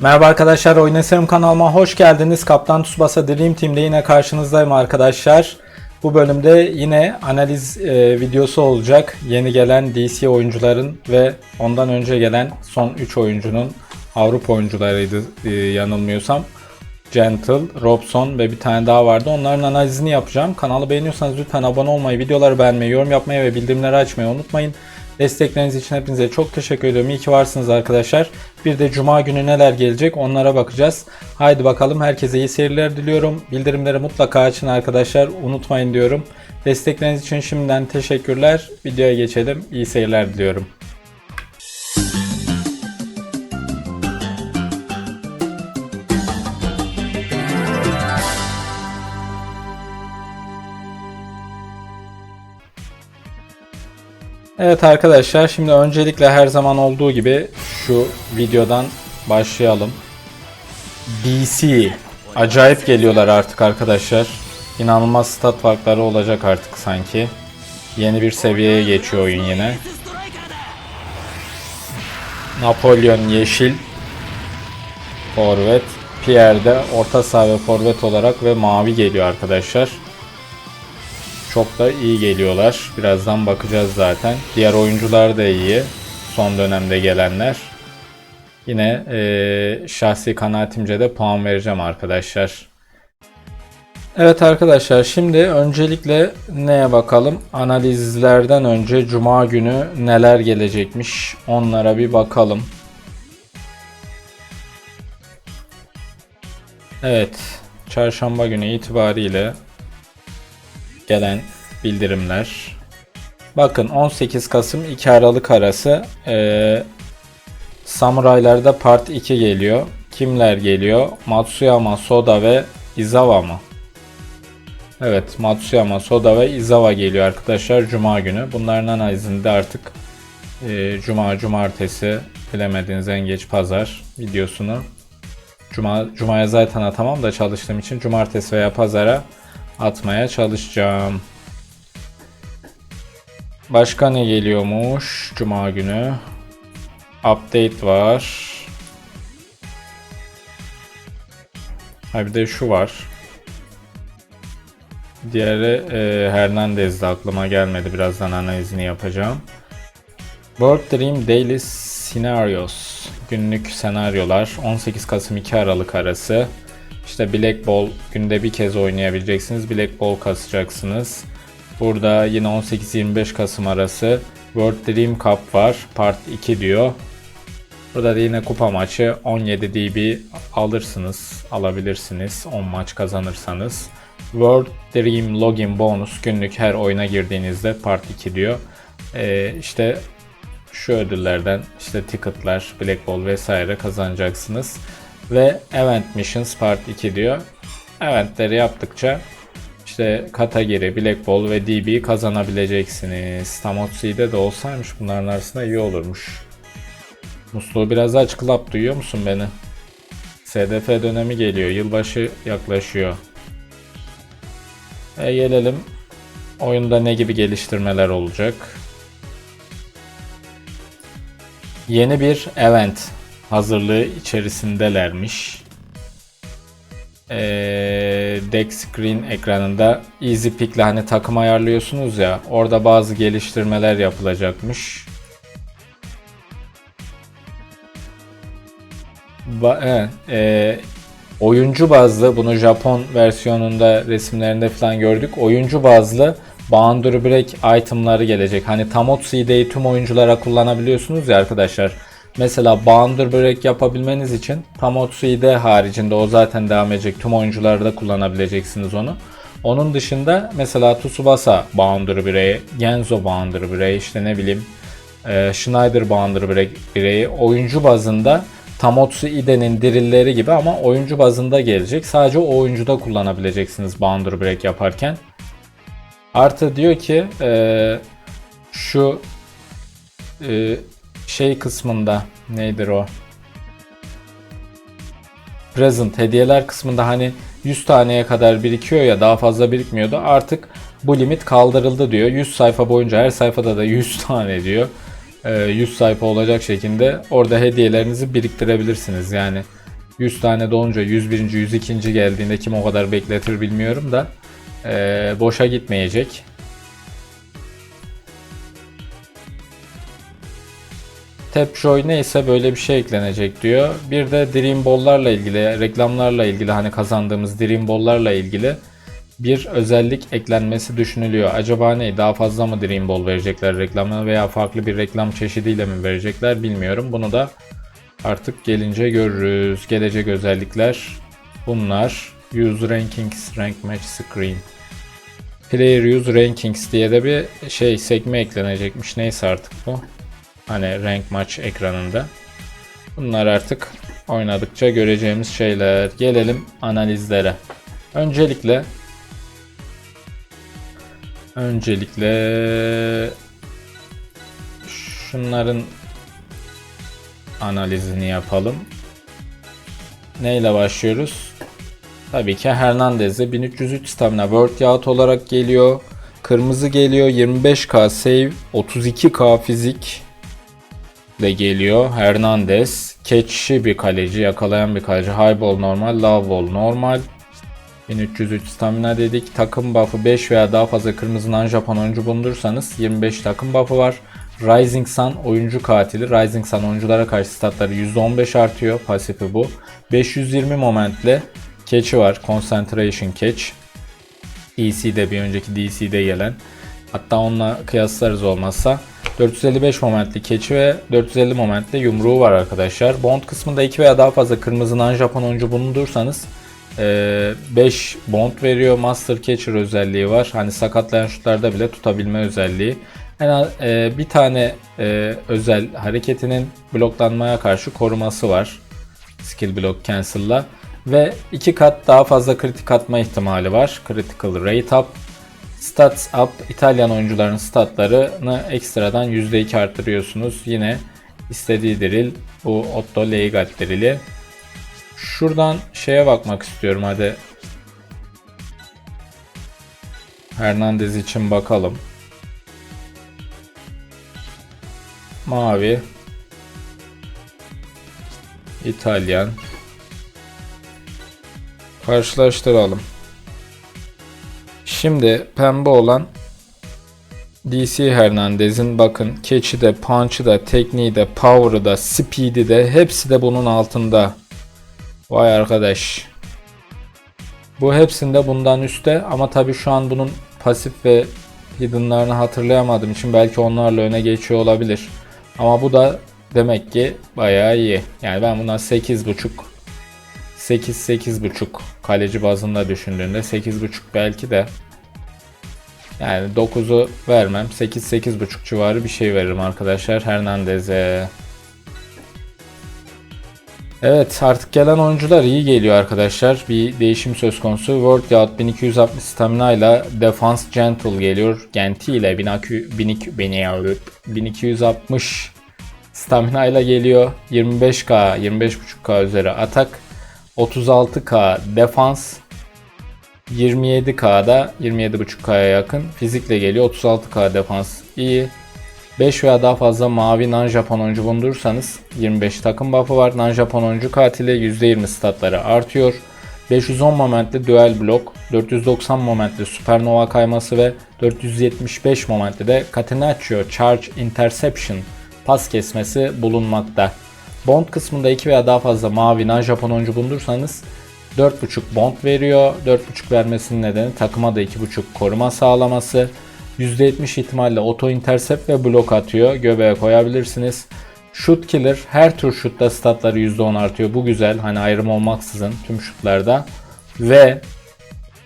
Merhaba arkadaşlar, Oynasarım kanalıma hoş geldiniz. Kaptan Tsubasa Dream Team'de yine karşınızdayım arkadaşlar. Bu bölümde yine analiz e, videosu olacak. Yeni gelen DC oyuncuların ve ondan önce gelen son 3 oyuncunun Avrupa oyuncularıydı e, yanılmıyorsam. Gentle, Robson ve bir tane daha vardı. Onların analizini yapacağım. Kanalı beğeniyorsanız lütfen abone olmayı, videoları beğenmeyi, yorum yapmayı ve bildirimleri açmayı unutmayın. Destekleriniz için hepinize çok teşekkür ediyorum. İyi ki varsınız arkadaşlar. Bir de cuma günü neler gelecek onlara bakacağız. Haydi bakalım herkese iyi seyirler diliyorum. Bildirimleri mutlaka açın arkadaşlar. Unutmayın diyorum. Destekleriniz için şimdiden teşekkürler. Videoya geçelim. İyi seyirler diliyorum. Evet arkadaşlar şimdi öncelikle her zaman olduğu gibi şu videodan başlayalım. BC acayip geliyorlar artık arkadaşlar. İnanılmaz stat farkları olacak artık sanki. Yeni bir seviyeye geçiyor oyun yine. Napolyon yeşil forvet. Pierre de orta saha ve forvet olarak ve mavi geliyor arkadaşlar. Çok da iyi geliyorlar. Birazdan bakacağız zaten. Diğer oyuncular da iyi. Son dönemde gelenler. Yine eee, şahsi kanaatimce de puan vereceğim arkadaşlar. Evet arkadaşlar şimdi öncelikle neye bakalım? Analizlerden önce cuma günü neler gelecekmiş onlara bir bakalım. Evet çarşamba günü itibariyle gelen bildirimler. Bakın 18 Kasım 2 Aralık arası eee Samuraylarda Part 2 geliyor. Kimler geliyor? Matsuyama, Soda ve Izawa mı? Evet Matsuyama, Soda ve Izawa geliyor arkadaşlar Cuma günü. Bunların analizinde artık eee, Cuma, Cumartesi bilemediğiniz en geç Pazar videosunu Cuma, Cuma'ya zaten atamam da çalıştığım için Cumartesi veya Pazar'a atmaya çalışacağım. Başka ne geliyormuş Cuma günü? Update var. Ha bir de şu var. Diğeri e, Hernandez de aklıma gelmedi. Birazdan analizini yapacağım. World Dream Daily Scenarios. Günlük senaryolar. 18 Kasım 2 Aralık arası. İşte Black Ball günde bir kez oynayabileceksiniz. Black Ball kasacaksınız. Burada yine 18-25 Kasım arası World Dream Cup var. Part 2 diyor. Burada da yine kupa maçı 17 DB alırsınız, alabilirsiniz 10 maç kazanırsanız. World Dream Login bonus günlük her oyuna girdiğinizde part 2 diyor. Ee, işte şu ödüllerden işte ticketlar, Black Ball vesaire kazanacaksınız. Ve Event Missions Part 2 diyor. Eventleri yaptıkça işte Katagiri, Black Ball ve DB kazanabileceksiniz. Tamotsu'da de olsaymış bunların arasında iyi olurmuş. Musluğu biraz aç Club duyuyor musun beni? SDF dönemi geliyor. Yılbaşı yaklaşıyor. E gelelim. Oyunda ne gibi geliştirmeler olacak? Yeni bir event hazırlığı içerisindelermiş. Ee, deck screen ekranında easy pick ile hani takım ayarlıyorsunuz ya orada bazı geliştirmeler yapılacakmış. Ba- e, oyuncu bazlı bunu Japon versiyonunda resimlerinde falan gördük. Oyuncu bazlı Boundary Break itemları gelecek. Hani Tamotsu Ide'yi tüm oyunculara kullanabiliyorsunuz ya arkadaşlar. Mesela Boundary Break yapabilmeniz için Tamotsu Ide haricinde o zaten devam edecek. Tüm oyuncularda kullanabileceksiniz onu. Onun dışında mesela Tsubasa Boundary Break, Genzo Boundary Break, işte ne bileyim e, Schneider Boundary Break bireyi oyuncu bazında Tamotsu Ide'nin dirilleri gibi ama oyuncu bazında gelecek. Sadece o oyuncuda kullanabileceksiniz Boundary Break yaparken. Artı diyor ki e, şu e, şey kısmında nedir o? Present hediyeler kısmında hani 100 taneye kadar birikiyor ya daha fazla birikmiyordu. Artık bu limit kaldırıldı diyor. 100 sayfa boyunca her sayfada da 100 tane diyor. Ee, 100 sayfa olacak şekilde orada hediyelerinizi biriktirebilirsiniz. Yani 100 tane dolunca 101. 102. geldiğinde kim o kadar bekletir bilmiyorum da eee, boşa gitmeyecek. Tapjoy neyse böyle bir şey eklenecek diyor. Bir de Dream Ball'larla ilgili, reklamlarla ilgili hani kazandığımız Dream Ball'larla ilgili bir özellik eklenmesi düşünülüyor. Acaba ne? Daha fazla mı Dream Ball verecekler reklamına veya farklı bir reklam çeşidiyle mi verecekler bilmiyorum. Bunu da artık gelince görürüz. Gelecek özellikler bunlar. Use Rankings Rank Match Screen. Player Use Rankings diye de bir şey sekme eklenecekmiş. Neyse artık bu. Hani rank maç ekranında. Bunlar artık oynadıkça göreceğimiz şeyler. Gelelim analizlere. Öncelikle öncelikle şunların analizini yapalım. Neyle başlıyoruz? Tabii ki Hernandez'e 1303 stamina Yacht olarak geliyor. Kırmızı geliyor 25k save, 32k fizik de geliyor. Hernandez, catch'i bir kaleci, yakalayan bir kaleci. High ball normal, low ball normal. 1303 stamina dedik. Takım buff'ı 5 veya daha fazla kırmızı non Japon oyuncu bulundursanız 25 takım buff'ı var. Rising Sun oyuncu katili. Rising Sun oyunculara karşı statları %15 artıyor. Pasifi bu. 520 momentli catch'i var. Concentration catch. DC'de bir önceki DC'de gelen. Hatta onunla kıyaslarız olmazsa. 455 momentli keçi ve 450 momentli yumruğu var arkadaşlar. Bond kısmında 2 veya daha fazla kırmızı non Japon oyuncu bulundursanız 5 bond veriyor. Master Catcher özelliği var. Hani sakatlayan şutlarda bile tutabilme özelliği. En az e, bir tane e, özel hareketinin bloklanmaya karşı koruması var. Skill block cancel'la. Ve iki kat daha fazla kritik atma ihtimali var. Critical rate up. Stats up. İtalyan oyuncuların statlarını ekstradan %2 arttırıyorsunuz. Yine istediği drill bu Otto Leigat drill'i. Şuradan şeye bakmak istiyorum hadi. Hernandez için bakalım. Mavi. İtalyan. Karşılaştıralım. Şimdi pembe olan DC Hernandez'in bakın keçi de, punch'ı da, tekniği de, power'ı da, speed'i de hepsi de bunun altında. Vay arkadaş. Bu hepsinde bundan üstte ama tabi şu an bunun pasif ve hidden'larını hatırlayamadığım için belki onlarla öne geçiyor olabilir. Ama bu da demek ki bayağı iyi. Yani ben bundan 8.5 8 8.5 kaleci bazında düşündüğünde 8.5 belki de yani 9'u vermem. 8 8.5 civarı bir şey veririm arkadaşlar Hernandez'e. Evet artık gelen oyuncular iyi geliyor arkadaşlar. Bir değişim söz konusu. Yacht 1260 stamina ile Defense Gentle geliyor. Genti ile 1260 stamina ile geliyor. 25k 25.5k üzeri atak. 36k defans. 27k'da 27.5k'ya yakın fizikle geliyor. 36k defans iyi. 5 veya daha fazla mavi non Japon oyuncu bulundurursanız 25 takım buff'ı var. Non Japon oyuncu katili %20 statları artıyor. 510 momentli dual blok, 490 momentli supernova kayması ve 475 momentli de catenaccio charge interception pas kesmesi bulunmakta. Bond kısmında 2 veya daha fazla mavi non Japon oyuncu bulundursanız 4.5 bond veriyor. 4.5 vermesinin nedeni takıma da 2.5 koruma sağlaması. %70 ihtimalle auto intercept ve blok atıyor. Göbeğe koyabilirsiniz. Shoot killer her tur şutta statları %10 artıyor. Bu güzel. Hani ayrım olmaksızın tüm şutlarda. Ve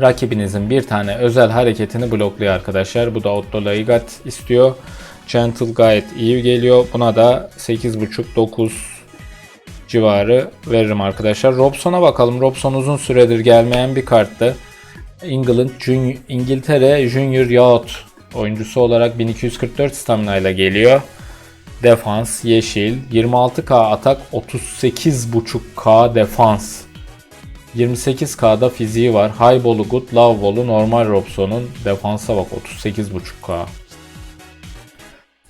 rakibinizin bir tane özel hareketini blokluyor arkadaşlar. Bu da Otto Laigat istiyor. Gentle gayet iyi geliyor. Buna da 8.5-9 civarı veririm arkadaşlar. Robson'a bakalım. Robson uzun süredir gelmeyen bir karttı. England, Jun İngiltere Junior Yacht oyuncusu olarak 1244 stamina ile geliyor. Defans yeşil, 26k atak, 38.5k defans. 28k'da fiziği var. High ball'u good, low ball'u normal Robson'un defansa bak 38.5k.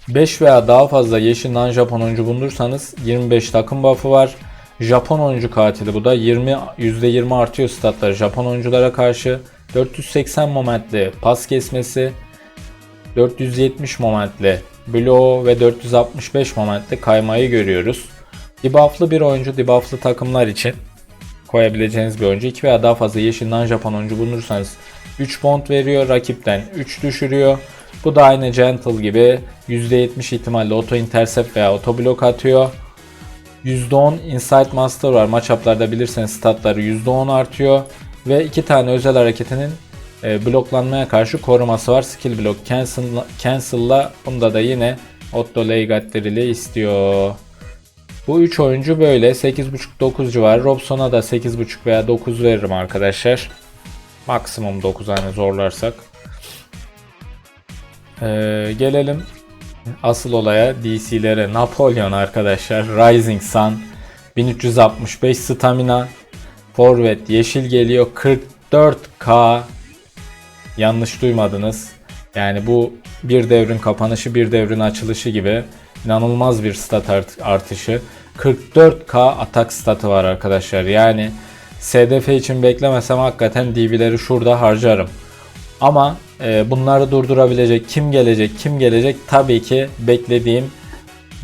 5 veya daha fazla yeşil non Japon oyuncu bulundursanız 25 takım buff'ı var. Japon oyuncu katili bu da 20 %20 artıyor statları Japon oyunculara karşı. 480 momentli pas kesmesi, 470 momentli bloğu ve 465 momentli kaymayı görüyoruz. Debufflı bir oyuncu debufflı takımlar için koyabileceğiniz bir oyuncu. 2 veya daha fazla yeşil non-Japon oyuncu bulunursanız 3 bond veriyor. Rakipten 3 düşürüyor. Bu da aynı Gentle gibi %70 ihtimalle auto intercept veya auto blok atıyor. %10 Insight Master var. Matchup'larda bilirseniz statları %10 artıyor. Ve iki tane özel hareketinin e, bloklanmaya karşı koruması var. Skill block cancel, cancel'la bunda da yine Otto Leigatterili istiyor. Bu 3 oyuncu böyle 8.5-9 civarı. Robson'a da 8.5 veya 9 veririm arkadaşlar. Maksimum 9 hani zorlarsak. Ee, gelelim asıl olaya DC'lere. Napolyon arkadaşlar. Rising Sun 1365 stamina. Forvet yeşil geliyor. 44k yanlış duymadınız. Yani bu bir devrin kapanışı bir devrin açılışı gibi inanılmaz bir stat art- artışı. 44k atak statı var arkadaşlar. Yani SDF için beklemesem hakikaten DB'leri şurada harcarım. Ama e, bunları durdurabilecek kim gelecek kim gelecek tabii ki beklediğim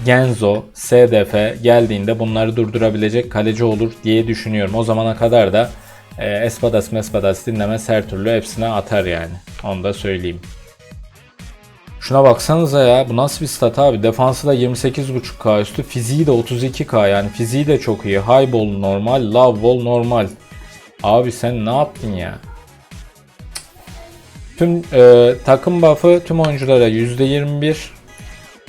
Genzo, SDF geldiğinde bunları durdurabilecek kaleci olur diye düşünüyorum. O zamana kadar da e, Espadas Mespadas dinlemez her türlü hepsine atar yani. Onu da söyleyeyim. Şuna baksanıza ya bu nasıl bir stat abi. Defansı da 28.5k üstü. Fiziği de 32k yani fiziği de çok iyi. High ball normal, low ball normal. Abi sen ne yaptın ya? Tüm e, takım buff'ı tüm oyunculara %21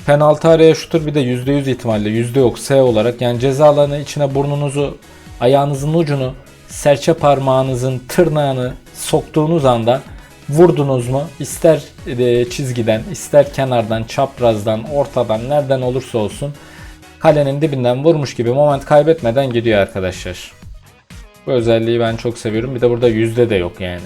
penaltı araya şutur bir de %100 ihtimalle yüzde yok S olarak yani ceza içine burnunuzu ayağınızın ucunu serçe parmağınızın tırnağını soktuğunuz anda vurdunuz mu ister e, çizgiden ister kenardan çaprazdan ortadan nereden olursa olsun kalenin dibinden vurmuş gibi moment kaybetmeden gidiyor arkadaşlar. Bu özelliği ben çok seviyorum. Bir de burada yüzde de yok yani.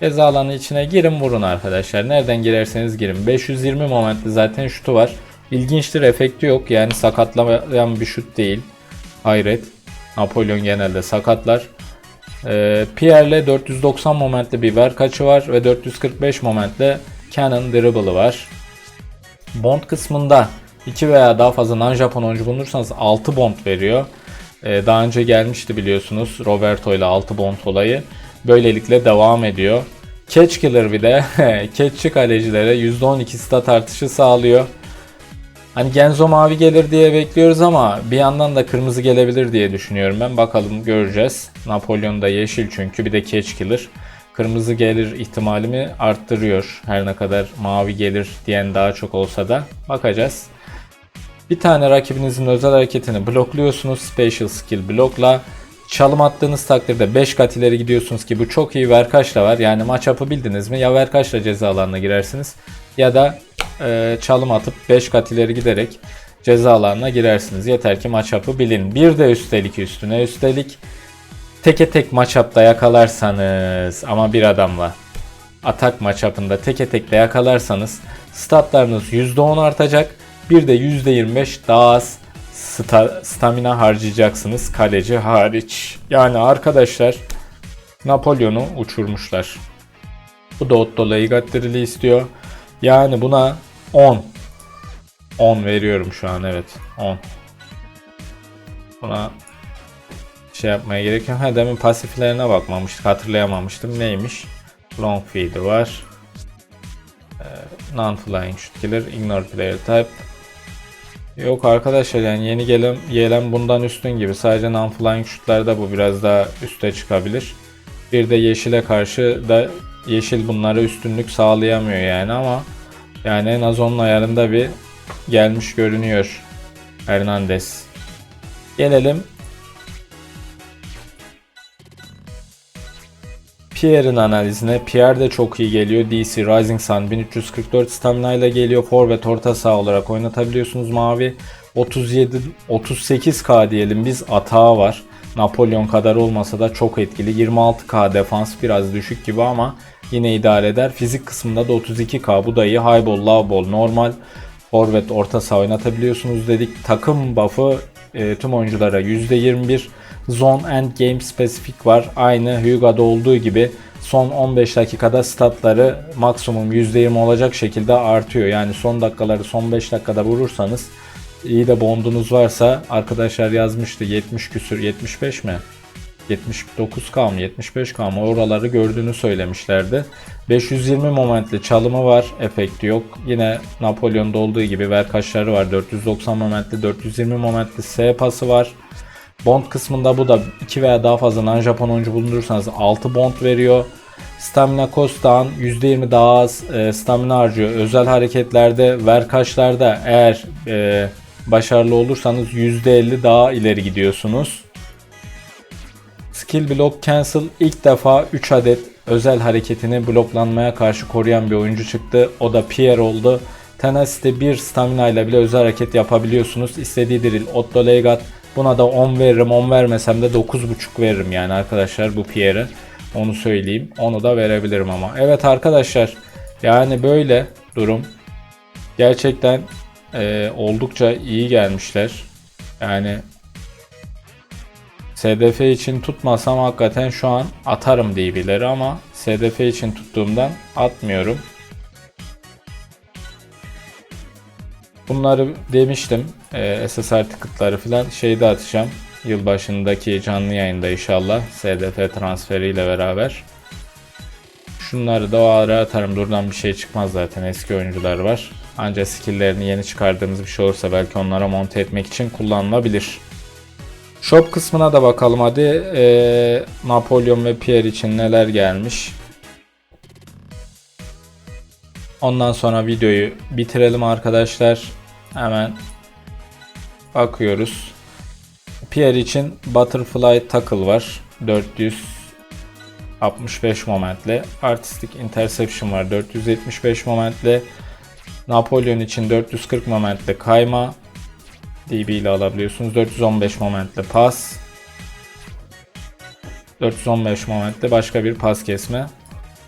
Ceza alanı içine girin vurun arkadaşlar. Nereden girerseniz girin. 520 momentli zaten şutu var. İlginçtir efekti yok. Yani sakatlayan bir şut değil. Hayret. Napolyon genelde sakatlar. Ee, Pierre'le 490 momentli bir ver kaçı var ve 445 momentli Canon dribble'ı var. Bond kısmında 2 veya daha fazla non-Japon oyuncu bulunursanız 6 bond veriyor. Ee, daha önce gelmişti biliyorsunuz Roberto ile 6 bond olayı. Böylelikle devam ediyor. Catch Killer bir de catchçi kalecilere %12 stat artışı sağlıyor. Hani Genzo mavi gelir diye bekliyoruz ama bir yandan da kırmızı gelebilir diye düşünüyorum ben. Bakalım göreceğiz. Napolyon da yeşil çünkü bir de Catch Killer. Kırmızı gelir ihtimalimi arttırıyor. Her ne kadar mavi gelir diyen daha çok olsa da bakacağız. Bir tane rakibinizin özel hareketini blokluyorsunuz. Special Skill blokla. Çalım attığınız takdirde 5 kat ileri gidiyorsunuz ki bu çok iyi Verkaç'la var. Yani maç up'ı bildiniz mi ya Verkaç'la ceza alanına girersiniz ya da e, çalım atıp 5 kat ileri giderek ceza alanına girersiniz. Yeter ki maç up'ı bilin. Bir de üstelik üstüne üstelik teke tek maç up'ta yakalarsanız ama bir adamla atak maç up'ında teke tek de yakalarsanız statlarınız %10 artacak. Bir de %25 daha az sta- stamina harcayacaksınız kaleci hariç. Yani arkadaşlar Napolyon'u uçurmuşlar. Bu da Otto Leigatterili istiyor. Yani buna 10. 10 veriyorum şu an evet. 10. Buna şey yapmaya gerek yok. Ha demin pasiflerine bakmamıştık. Hatırlayamamıştım. Neymiş? Long feed'i var. Ee, Non-flying shoot killer. Ignore player type. Yok arkadaşlar yani yeni gelen gelen bundan üstün gibi. Sadece non-flying şutlarda bu biraz daha üste çıkabilir. Bir de yeşile karşı da yeşil bunlara üstünlük sağlayamıyor yani ama yani en az onun ayarında bir gelmiş görünüyor Hernandez. Gelelim Pierre'in analizine. Pierre de çok iyi geliyor. DC Rising Sun 1344 stamina ile geliyor. Forvet orta saha olarak oynatabiliyorsunuz mavi. 37 38k diyelim biz atağı var. Napolyon kadar olmasa da çok etkili. 26k defans biraz düşük gibi ama yine idare eder. Fizik kısmında da 32k bu da iyi. High ball, low ball normal. Forvet orta saha oynatabiliyorsunuz dedik. Takım buff'ı e, tüm oyunculara %21 zone and game spesifik var. Aynı Hyuga'da olduğu gibi son 15 dakikada statları maksimum %20 olacak şekilde artıyor. Yani son dakikaları son 5 dakikada vurursanız iyi de bondunuz varsa arkadaşlar yazmıştı 70 küsür 75 mi? 79K mı 75K mı oraları gördüğünü söylemişlerdi. 520 momentli çalımı var. Efekti yok. Yine Napolyon'da olduğu gibi verkaçları var. 490 momentli 420 momentli S pası var. Bond kısmında bu da 2 veya daha fazla non Japon oyuncu bulundurursanız 6 bond veriyor. Stamina cost'tan %20 daha az e, stamina harcıyor. Özel hareketlerde, verkaçlarda eğer e, başarılı olursanız %50 daha ileri gidiyorsunuz. Skill Block Cancel ilk defa 3 adet özel hareketini bloklanmaya karşı koruyan bir oyuncu çıktı. O da Pierre oldu. Tenacity'de bir stamina ile bile özel hareket yapabiliyorsunuz. İstediği drill, Otto Legat. Buna da 10 veririm. 10 vermesem de 9.5 veririm yani arkadaşlar bu Pierre'e. Onu söyleyeyim. Onu da verebilirim ama. Evet arkadaşlar. Yani böyle durum. Gerçekten e, oldukça iyi gelmişler. Yani SDF için tutmasam hakikaten şu an atarım DB'leri ama SDF için tuttuğumdan atmıyorum. Bunları demiştim. Ee, SSR ticketları falan şeyde atacağım. Yılbaşındaki canlı yayında inşallah SDF transferiyle beraber. Şunları da o ara atarım. Buradan bir şey çıkmaz zaten. Eski oyuncular var. Ancak skill'lerini yeni çıkardığımız bir şey olursa belki onlara monte etmek için kullanılabilir. Shop kısmına da bakalım hadi. Ee, Napolyon ve Pierre için neler gelmiş. Ondan sonra videoyu bitirelim arkadaşlar. Hemen bakıyoruz. Pierre için Butterfly Tackle var. 465 momentli. Artistic Interception var. 475 momentli. Napolyon için 440 momentli kayma. DB ile alabiliyorsunuz. 415 momentli pas. 415 momentli başka bir pas kesme.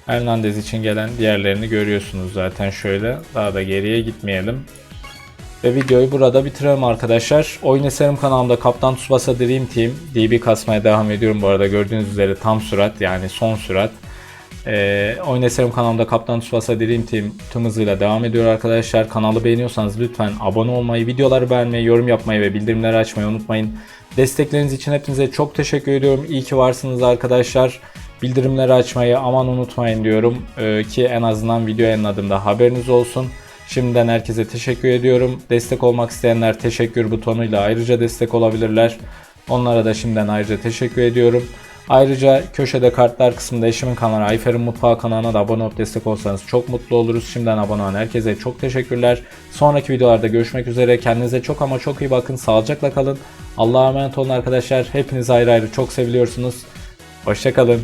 Hernandez için gelen diğerlerini görüyorsunuz zaten şöyle. Daha da geriye gitmeyelim. Ve videoyu burada bitirelim arkadaşlar. Oyun Eserim kanalımda Kaptan Tsubasa Dream Team DB kasmaya devam ediyorum bu arada. Gördüğünüz üzere tam sürat yani son sürat. Ee, Oyun kanalımda Kaptan Tsubasa Dream Team tüm hızıyla devam ediyor arkadaşlar. Kanalı beğeniyorsanız lütfen abone olmayı, videoları beğenmeyi, yorum yapmayı ve bildirimleri açmayı unutmayın. Destekleriniz için hepinize çok teşekkür ediyorum. İyi ki varsınız arkadaşlar. Bildirimleri açmayı aman unutmayın diyorum ee, ki en azından video yayınladığımda haberiniz olsun. Şimdiden herkese teşekkür ediyorum. Destek olmak isteyenler teşekkür butonuyla ayrıca destek olabilirler. Onlara da şimdiden ayrıca teşekkür ediyorum. Ayrıca köşede kartlar kısmında eşimin kanalı Ayfer'in Mutfağı kanalına da abone olup destek olsanız çok mutlu oluruz. Şimdiden abone olan herkese çok teşekkürler. Sonraki videolarda görüşmek üzere. Kendinize çok ama çok iyi bakın. Sağlıcakla kalın. Allah'a emanet olun arkadaşlar. Hepiniz ayrı ayrı çok seviliyorsunuz. Hoşçakalın.